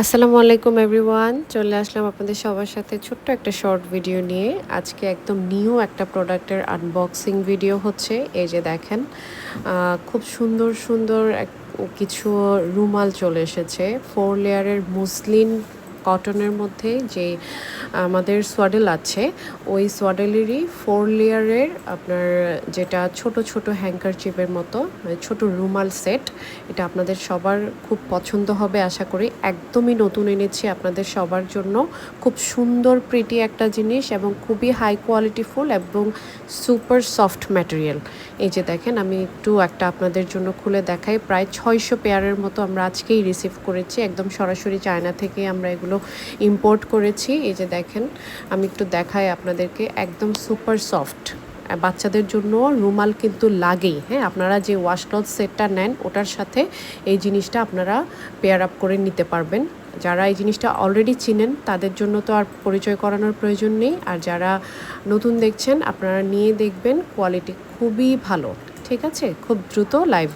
আসসালামু আলাইকুম এভরিওয়ান চলে আসলাম আপনাদের সবার সাথে ছোট্ট একটা শর্ট ভিডিও নিয়ে। আজকে একদম নিউ একটা প্রোডাক্টের আনবক্সিং ভিডিও হচ্ছে। এই যে দেখেন খুব সুন্দর সুন্দর কিছু রুমাল চলে এসেছে। ফোর লেয়ারের মুসলিন কটনের মধ্যে যে আমাদের সোয়াডেল আছে, ওই সোয়াডেলেরই ফোর লেয়ারের আপনার যেটা ছোট ছোট হ্যাঙ্কার চিপের মতো মানে ছোট রুমাল সেট এটা আপনাদের সবার খুব পছন্দ হবে আশা করি। একদমই নতুন এনেছি আপনাদের সবার জন্য। খুব সুন্দর প্রিটি একটা জিনিস এবং খুবই হাই কোয়ালিটি ফুল এবং সুপার সফট ম্যাটেরিয়াল এই যে দেখেন, আমি একটু একটা আপনাদের জন্য খুলে দেখাই। প্রায় ছয়শো পেয়ারের মতো আমরা আজকেই রিসিভ করেছি। একদম সরাসরি চায়না থেকে আমরা এগুলো ইম্পোর্ট করেছি। এই যে দেখেন, আমি একটু দেখাই আপনাদেরকে, একদম সুপার সফট বাচ্চাদের জন্য রুমাল কিন্তু লাগেই হ্যাঁ? আপনারা যে ওয়াশ ক্লথ সেটটা নেন, ওটার সাথে এই জিনিসটা আপনারা পেয়ার আপ করে নিতে পারবেন। যারা এই জিনিসটা অলরেডি চিনেন, তাদের জন্য তো আর পরিচয় করানোর প্রয়োজন নেই। আর যারা নতুন দেখছেন, আপনারা নিয়ে দেখবেন কোয়ালিটি খুবই ভালো, ঠিক আছে? খুব দ্রুত লাইভ